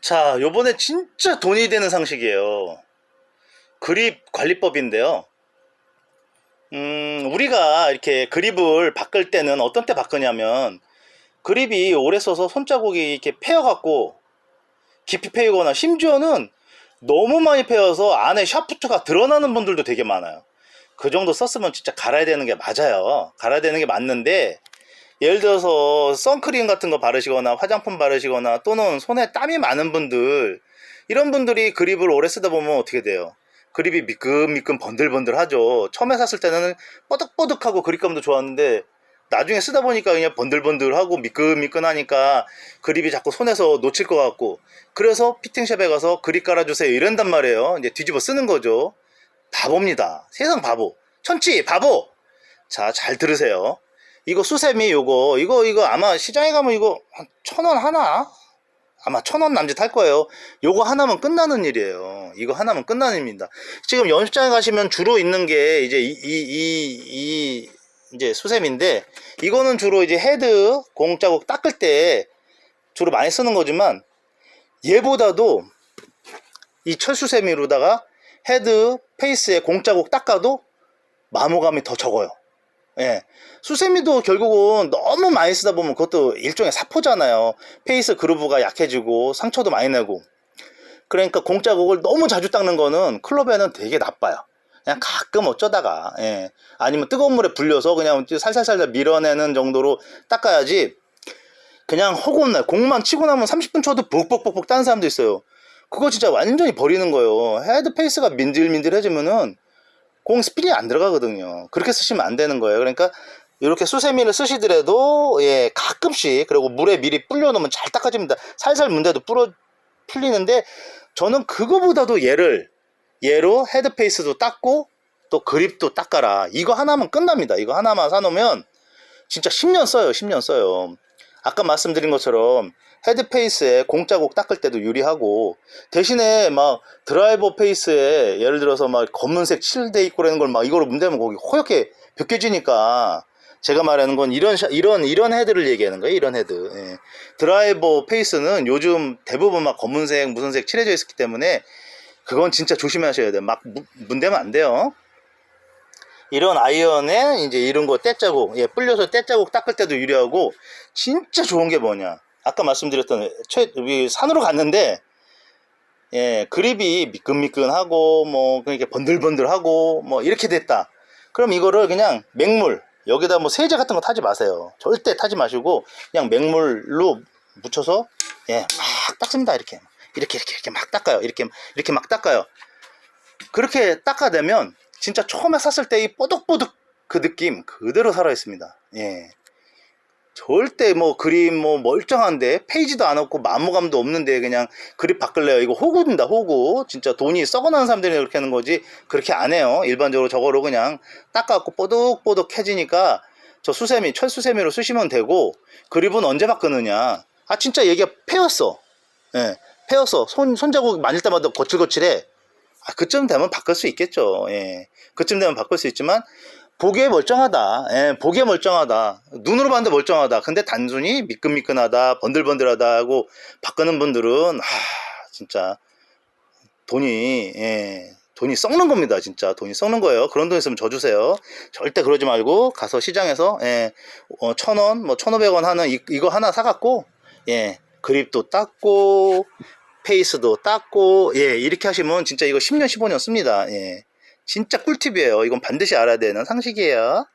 자, 요번에 진짜 돈이 되는 상식이에요. 그립 관리법인데요. 음, 우리가 이렇게 그립을 바꿀 때는 어떤 때 바꾸냐면, 그립이 오래 써서 손자국이 이렇게 패여갖고, 깊이 패이거나, 심지어는 너무 많이 패여서 안에 샤프트가 드러나는 분들도 되게 많아요. 그 정도 썼으면 진짜 갈아야 되는 게 맞아요. 갈아야 되는 게 맞는데, 예를 들어서 선크림 같은 거 바르시거나 화장품 바르시거나 또는 손에 땀이 많은 분들 이런 분들이 그립을 오래 쓰다 보면 어떻게 돼요? 그립이 미끈미끈 번들번들하죠. 처음에 샀을 때는 뻐득뻐득하고 그립감도 좋았는데 나중에 쓰다 보니까 그냥 번들번들하고 미끈미끈하니까 그립이 자꾸 손에서 놓칠 것 같고 그래서 피팅샵에 가서 그립 깔아주세요 이런단 말이에요. 이제 뒤집어 쓰는 거죠. 바보입니다. 세상 바보. 천치 바보. 자, 잘 들으세요. 이거 수세미 요거 이거 이거 아마 시장에 가면 이거 천원 하나 아마 천 원 남짓 할 거예요. 요거 하나면 끝나는 일이에요. 이거 하나면 끝나는 일입니다. 지금 연습장에 가시면 주로 있는 게 이제 이 이 이 이 이제 수세미인데 이거는 주로 이제 헤드 공 자국 닦을 때 주로 많이 쓰는 거지만 얘보다도 이 철수세미로다가 헤드 페이스에 공 자국 닦아도 마모감이 더 적어요. 예. 수세미도 결국은 너무 많이 쓰다 보면 그것도 일종의 사포잖아요. 페이스 그루브가 약해지고 상처도 많이 내고. 그러니까 공자국을 너무 자주 닦는 거는 클럽에는 되게 나빠요. 그냥 가끔 어쩌다가, 예. 아니면 뜨거운 물에 불려서 그냥 살살살살 밀어내는 정도로 닦아야지 그냥 날, 공만 치고 나면 30분 쳐도 벅벅벅벅 따는 사람도 있어요. 그거 진짜 완전히 버리는 거예요. 헤드 페이스가 민들민들해지면은 공 스피드이 안 들어가거든요. 그렇게 쓰시면 안 되는 거예요. 그러니까 이렇게 수세미를 쓰시더라도 예 가끔씩 그리고 물에 미리 불려 놓으면 잘 닦아집니다. 살살 문대도 불어 풀리는데 저는 그거보다도 얘를 얘로 헤드 페이스도 닦고 또 그립도 닦아라. 이거 하나면 끝납니다. 이거 하나만 사놓으면 진짜 10년 써요. 10년 써요. 아까 말씀드린 것처럼 헤드 페이스에 공자국 닦을 때도 유리하고 대신에 막 드라이버 페이스에 예를 들어서 막 검은색 칠돼 있고 그러는 걸 막 이거로 문대면 거기 허옇게 벗겨지니까 제가 말하는 건 이런 샤- 이런 이런 헤드를 얘기하는 거예요. 이런 헤드. 예. 드라이버 페이스는 요즘 대부분 막 검은색 무슨 색 칠해져 있기 때문에 그건 진짜 조심하셔야 돼요. 막 무- 문대면 안 돼요. 이런 아이언에 이제 이런 거 떼자국, 예, 불려서 떼자국 닦을 때도 유리하고 진짜 좋은 게 뭐냐? 아까 말씀드렸던 최 산으로 갔는데 예, 그립이 미끈미끈하고 뭐 그렇게 번들번들하고 뭐 이렇게 됐다. 그럼 이거를 그냥 맹물 여기다 뭐 세제 같은 거 타지 마세요. 절대 타지 마시고 그냥 맹물로 묻혀서 예, 막 닦습니다. 이렇게 이렇게 이렇게 이렇게 막 닦아요. 이렇게 이렇게 막 닦아요. 그렇게 닦아내면 진짜 처음에 샀을 때 이 뽀득뽀득 그 느낌 그대로 살아 있습니다. 예. 절대 뭐 그림 뭐 멀쩡한데 페이지도 안 없고 마모감도 없는데 그냥 그립 바꿀래요. 이거 호구입니다. 호구. 진짜 돈이 썩어나는 사람들이 그렇게 하는 거지 그렇게 안 해요. 일반적으로 저거로 그냥 닦아갖고 뽀득뽀득해지니까 저 수세미 철수세미로 쓰시면 되고 그립은 언제 바꾸느냐. 아 진짜 얘기가 패였어. 예. 패였어. 손 손자국 만질 때마다 거칠거칠해. 아, 그쯤 되면 바꿀 수 있겠죠. 예. 그쯤 되면 바꿀 수 있지만, 보기에 멀쩡하다. 예, 보기에 멀쩡하다. 눈으로 봤는데 멀쩡하다. 근데 단순히 미끈미끈하다, 번들번들하다 하고 바꾸는 분들은, 하, 진짜, 돈이, 예, 돈이 썩는 겁니다. 진짜. 돈이 썩는 거예요. 그런 돈 있으면 저 주세요. 절대 그러지 말고, 가서 시장에서, 예, 어, 천 원, 뭐, 천오백 원 하는 이, 이거 하나 사갖고, 예, 그립도 닦고, 페이스도 닦고 예 이렇게 하시면 진짜 이거 10년 15년 씁니다. 예. 진짜 꿀팁이에요. 이건 반드시 알아야 되는 상식이에요